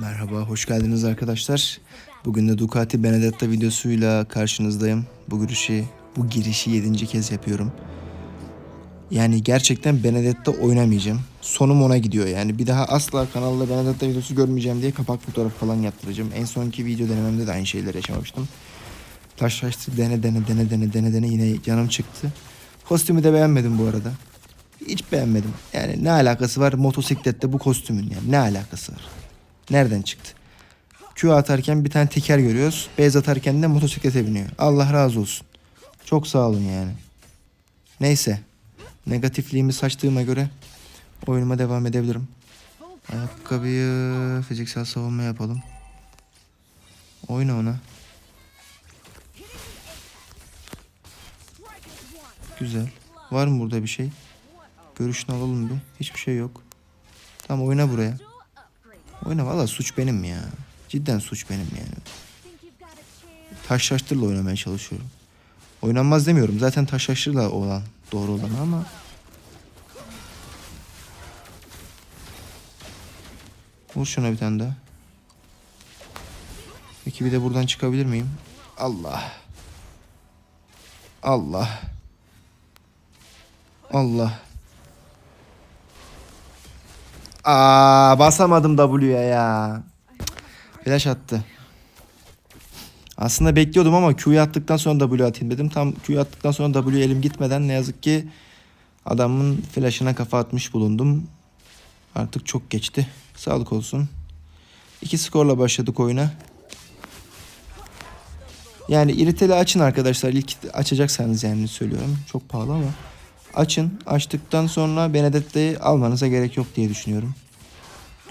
Merhaba, hoş geldiniz arkadaşlar. Bugün de Ducati Benedetta videosuyla karşınızdayım. Bu girişi, bu girişi yedinci kez yapıyorum. Yani gerçekten Benedetta oynamayacağım. Sonum ona gidiyor yani. Bir daha asla kanalda Benedetta videosu görmeyeceğim diye kapak fotoğrafı falan yaptıracağım. En sonki video denememde de aynı şeyleri yaşamıştım. Taş taştı dene dene dene dene dene dene yine canım çıktı. Kostümü de beğenmedim bu arada. Hiç beğenmedim. Yani ne alakası var motosiklette bu kostümün yani ne alakası var? Nereden çıktı? Q atarken bir tane teker görüyoruz. Beyaz atarken de motosiklete biniyor. Allah razı olsun. Çok sağ olun yani. Neyse. Negatifliğimi saçtığıma göre oyunuma devam edebilirim. Ayakkabıyı fiziksel savunma yapalım. Oyna ona. Güzel. Var mı burada bir şey? Görüşünü alalım bir. Hiçbir şey yok. Tamam oyna buraya. Oyna valla suç benim ya. Cidden suç benim yani. Taşlaştırla oynamaya çalışıyorum. Oynanmaz demiyorum. Zaten taşlaştırla olan doğru olan ama Vur şuna bir tane daha. Peki bir de buradan çıkabilir miyim? Allah. Allah. Allah. Aa basamadım W'ye ya. Flash attı. Aslında bekliyordum ama Q'yu attıktan sonra W atayım dedim. Tam Q'yu attıktan sonra W elim gitmeden ne yazık ki adamın flash'ına kafa atmış bulundum. Artık çok geçti. Sağlık olsun. İki skorla başladık oyuna. Yani iriteli açın arkadaşlar. İlk açacaksanız yani söylüyorum. Çok pahalı ama. Açın. Açtıktan sonra Benedetta'yı almanıza gerek yok diye düşünüyorum.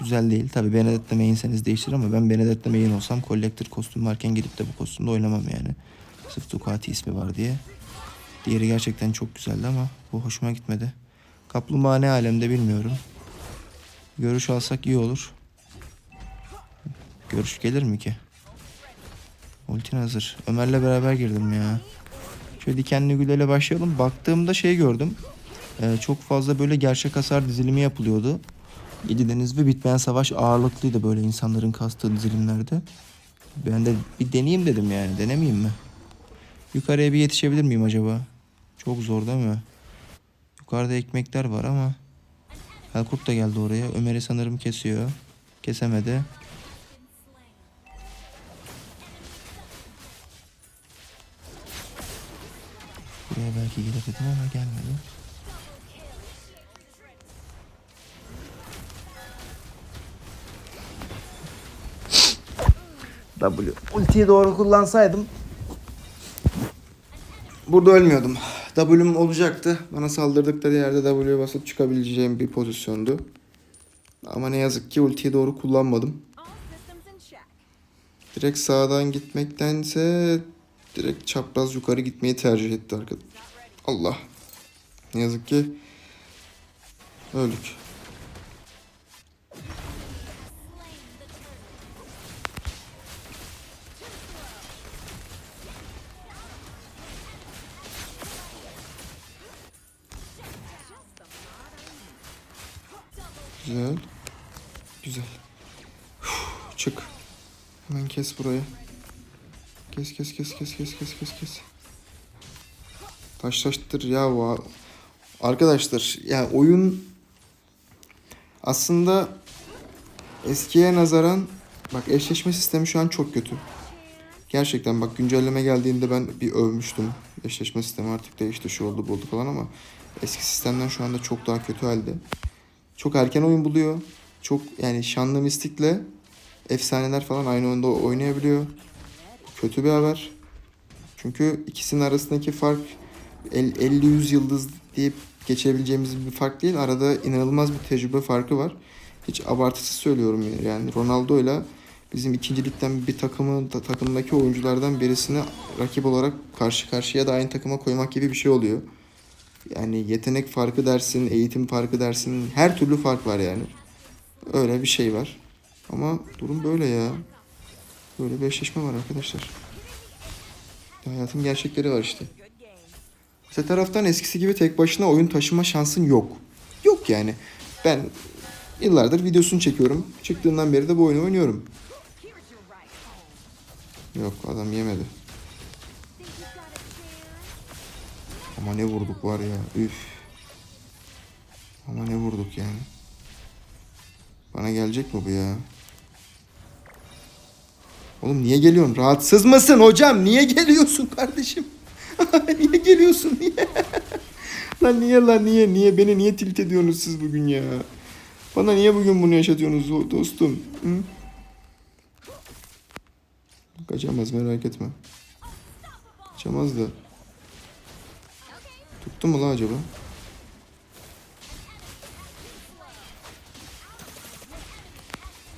Güzel değil. Tabi Benedetta main'seniz değiştir ama ben Benedetta main olsam Collector kostüm varken gidip de bu kostümde oynamam yani. Sırf Ducati ismi var diye. Diğeri gerçekten çok güzeldi ama bu hoşuma gitmedi. Kaplumbağa ne alemde bilmiyorum. Görüş alsak iyi olur. Görüş gelir mi ki? Ultin hazır. Ömer'le beraber girdim ya. Şöyle dikenli güleyle başlayalım. Baktığımda şey gördüm. Ee, çok fazla böyle gerçek hasar dizilimi yapılıyordu. Yedi Deniz ve Bitmeyen Savaş ağırlıklıydı böyle insanların kastığı dizilimlerde. Ben de bir deneyeyim dedim yani. Denemeyeyim mi? Yukarıya bir yetişebilir miyim acaba? Çok zor değil mi? Yukarıda ekmekler var ama. Helkurt da geldi oraya. Ömer'i sanırım kesiyor. Kesemedi. Buraya belki gelir ama gelmedi. W. Ultiyi doğru kullansaydım burada ölmüyordum. W'm olacaktı. Bana saldırdıkları yerde W basıp çıkabileceğim bir pozisyondu. Ama ne yazık ki ultiyi doğru kullanmadım. Direkt sağdan gitmektense direkt çapraz yukarı gitmeyi tercih etti arkadaş. Allah. Ne yazık ki öldük. Güzel. Güzel. Uf, çık. Hemen kes burayı. Kes kes kes kes kes kes kes kes. Taşlaştır ya va- Arkadaşlar ya oyun aslında eskiye nazaran bak eşleşme sistemi şu an çok kötü. Gerçekten bak güncelleme geldiğinde ben bir övmüştüm. Eşleşme sistemi artık değişti şu oldu bu falan ama eski sistemden şu anda çok daha kötü halde. Çok erken oyun buluyor. Çok yani şanlı mistikle efsaneler falan aynı oyunda oynayabiliyor. Kötü bir haber. Çünkü ikisinin arasındaki fark el- 50-100 yıldız deyip geçebileceğimiz bir fark değil. Arada inanılmaz bir tecrübe farkı var. Hiç abartısız söylüyorum yani. Ronaldo ile bizim ikincilikten bir takımın ta- takımdaki oyunculardan birisini rakip olarak karşı karşıya da aynı takıma koymak gibi bir şey oluyor. Yani yetenek farkı dersin, eğitim farkı dersin, her türlü fark var yani. Öyle bir şey var. Ama durum böyle ya. Böyle bir eşleşme var arkadaşlar. Hayatın gerçekleri var işte. Öte taraftan eskisi gibi tek başına oyun taşıma şansın yok. Yok yani. Ben Yıllardır videosunu çekiyorum. Çıktığından beri de bu oyunu oynuyorum. Yok adam yemedi. Ama ne vurduk var ya. Üf. Ama ne vurduk yani. Bana gelecek mi bu ya? Oğlum niye geliyorsun? Rahatsız mısın hocam? Niye geliyorsun kardeşim? niye geliyorsun? Niye? lan niye lan niye? Niye beni niye tilt ediyorsunuz siz bugün ya? Bana niye bugün bunu yaşatıyorsunuz do- dostum? Hı? Kaçamaz merak etme. Kaçamaz da. Tuttu mu la acaba?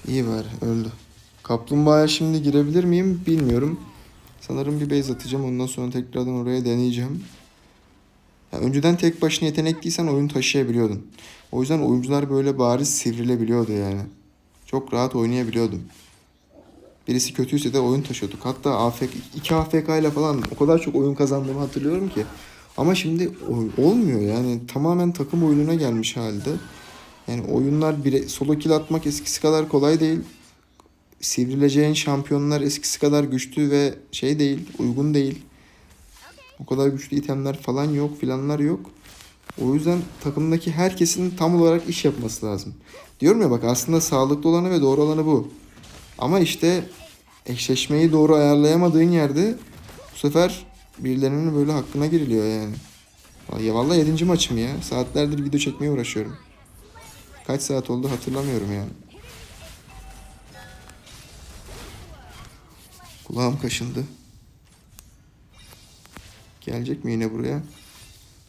İyi var öldü. Kaplumbağaya şimdi girebilir miyim bilmiyorum. Sanırım bir base atacağım ondan sonra tekrardan oraya deneyeceğim. Ya önceden tek başına yetenekliysen oyun taşıyabiliyordun. O yüzden oyuncular böyle bariz sivrilebiliyordu yani. Çok rahat oynayabiliyordum. Birisi kötüyse de oyun taşıyorduk. Hatta AFK, iki AFK ile falan o kadar çok oyun kazandığımı hatırlıyorum ki. Ama şimdi olmuyor yani tamamen takım oyununa gelmiş halde. Yani oyunlar bire, solo kill atmak eskisi kadar kolay değil. Sivrileceğin şampiyonlar eskisi kadar güçlü ve şey değil, uygun değil. O kadar güçlü itemler falan yok, filanlar yok. O yüzden takımdaki herkesin tam olarak iş yapması lazım. Diyorum ya bak aslında sağlıklı olanı ve doğru olanı bu. Ama işte eşleşmeyi doğru ayarlayamadığın yerde bu sefer birilerinin böyle hakkına giriliyor yani. Ya vallahi 7. maçım ya. Saatlerdir video çekmeye uğraşıyorum. Kaç saat oldu hatırlamıyorum yani. Kulağım kaşındı. Gelecek mi yine buraya?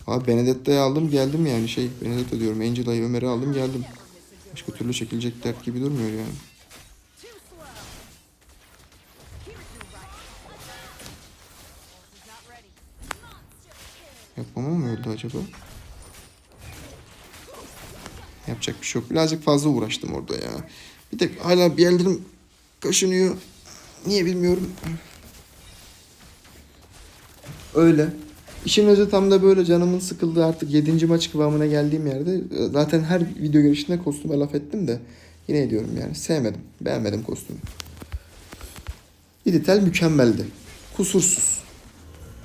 Abi Benedetta'yı aldım geldim yani şey Benedetta diyorum Angela'yı Ömer'i aldım geldim. Başka türlü çekilecek dert gibi durmuyor yani. Yapmama mı öldü acaba? Yapacak bir şey yok. Birazcık fazla uğraştım orada ya. Bir de hala bir ellerim kaşınıyor. Niye bilmiyorum. Öyle. İşin özü tam da böyle canımın sıkıldığı artık 7. maç kıvamına geldiğim yerde e, zaten her video görüşünde kostüme laf ettim de yine ediyorum yani sevmedim. Beğenmedim kostümü. İditel mükemmeldi. Kusursuz.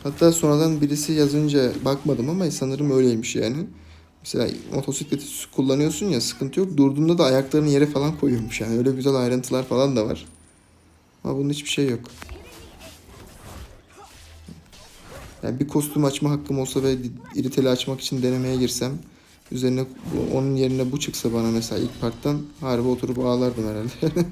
Hatta sonradan birisi yazınca bakmadım ama sanırım öyleymiş yani. Mesela motosikleti kullanıyorsun ya sıkıntı yok. Durduğunda da ayaklarını yere falan koyuyormuş yani. Öyle güzel ayrıntılar falan da var. Ama bunun hiçbir şey yok. Yani bir kostüm açma hakkım olsa ve iriteli açmak için denemeye girsem üzerine onun yerine bu çıksa bana mesela ilk parttan harbi oturup ağlardım herhalde.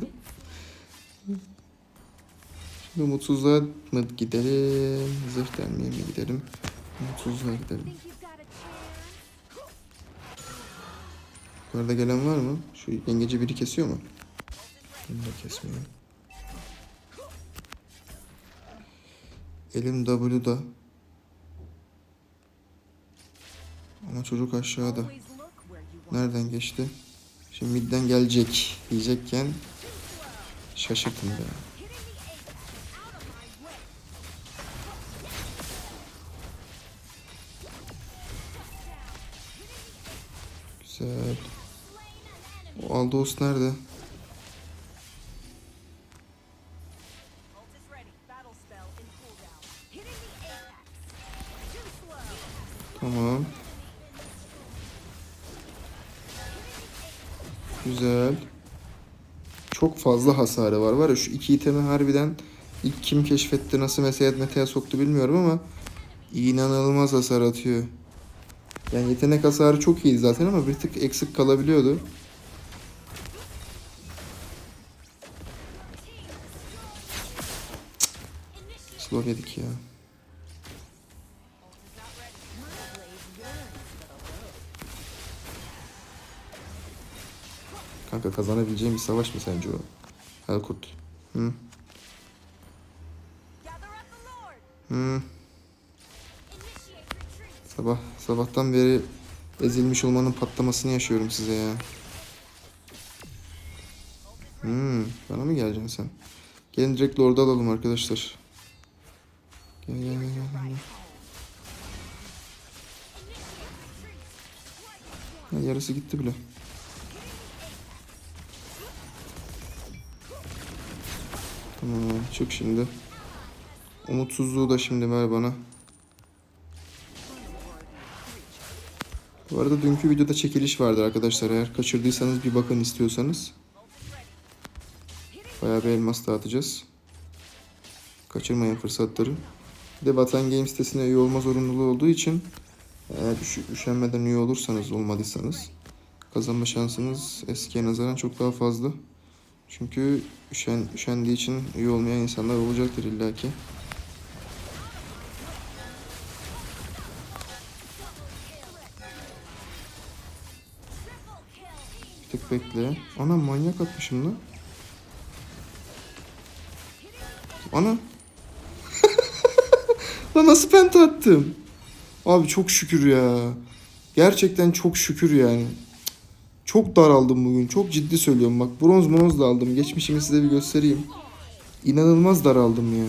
Şimdi umutsuzluğa mı gidelim? Zırh delmeye mi gidelim? Umutsuzluğa gidelim. Yukarıda gelen var mı? Şu yengeci biri kesiyor mu? Bunu da kesmiyor. Elim W'da. Ama çocuk aşağıda. Nereden geçti? Şimdi midden gelecek diyecekken şaşırttım be. Güzel. O Aldos nerede? Fazla hasarı var. Var ya şu iki itemi harbiden ilk kim keşfetti nasıl mesele metaya soktu bilmiyorum ama inanılmaz hasar atıyor. Yani yetenek hasarı çok iyiydi zaten ama bir tık eksik kalabiliyordu. Slow yedik ya. Kanka kazanabileceğim bir savaş mı sence o? Helkurt. Hı? Hı. Sabah sabahtan beri ezilmiş olmanın patlamasını yaşıyorum size ya. Hmm, bana mı geleceksin sen? Gelin direkt Lord'u alalım arkadaşlar. Gel gel gel gel. gel. Yarısı gitti bile. Tamam abi, çık şimdi. Umutsuzluğu da şimdi ver bana. Bu arada dünkü videoda çekiliş vardır arkadaşlar. Eğer kaçırdıysanız bir bakın istiyorsanız. Bayağı bir elmas dağıtacağız. Kaçırmayın fırsatları. Bir de Vatan Game sitesine üye olma zorunluluğu olduğu için eğer üş- üşenmeden üye olursanız olmadıysanız kazanma şansınız eskiye nazaran çok daha fazla. Çünkü üşen, üşendiği için üye olmayan insanlar olacaktır illaki. Tık bekle. Ana manyak atmışım lan. Ana. lan nasıl penta attım? Abi çok şükür ya. Gerçekten çok şükür yani. Çok daraldım bugün. Çok ciddi söylüyorum bak. Bronz bronz da aldım. Geçmişimi size bir göstereyim. İnanılmaz daraldım ya.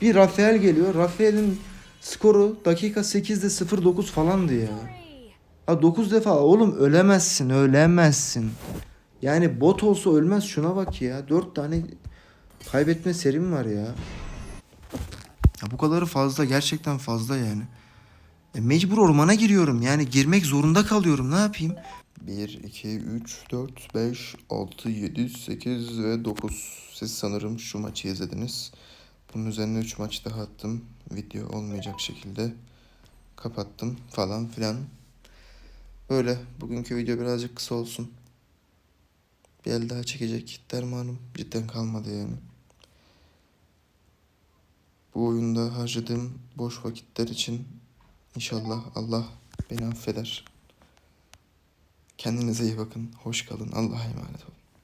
Bir Rafael geliyor. Rafael'in skoru dakika 8'de 0.9 falandı ya. Ha 9 defa oğlum ölemezsin ölemezsin. Yani bot olsa ölmez şuna bak ya. 4 tane kaybetme serim var ya. Ya bu kadarı fazla gerçekten fazla yani. E mecbur ormana giriyorum yani girmek zorunda kalıyorum ne yapayım? 1, 2, 3, 4, 5, 6, 7, 8 ve 9. Siz sanırım şu maçı izlediniz. Bunun üzerine 3 maç daha attım. Video olmayacak şekilde kapattım falan filan. Böyle bugünkü video birazcık kısa olsun. Bir el daha çekecek dermanım cidden kalmadı yani. Bu oyunda harcadığım boş vakitler için inşallah Allah beni affeder. Kendinize iyi bakın. Hoş kalın. Allah'a emanet olun.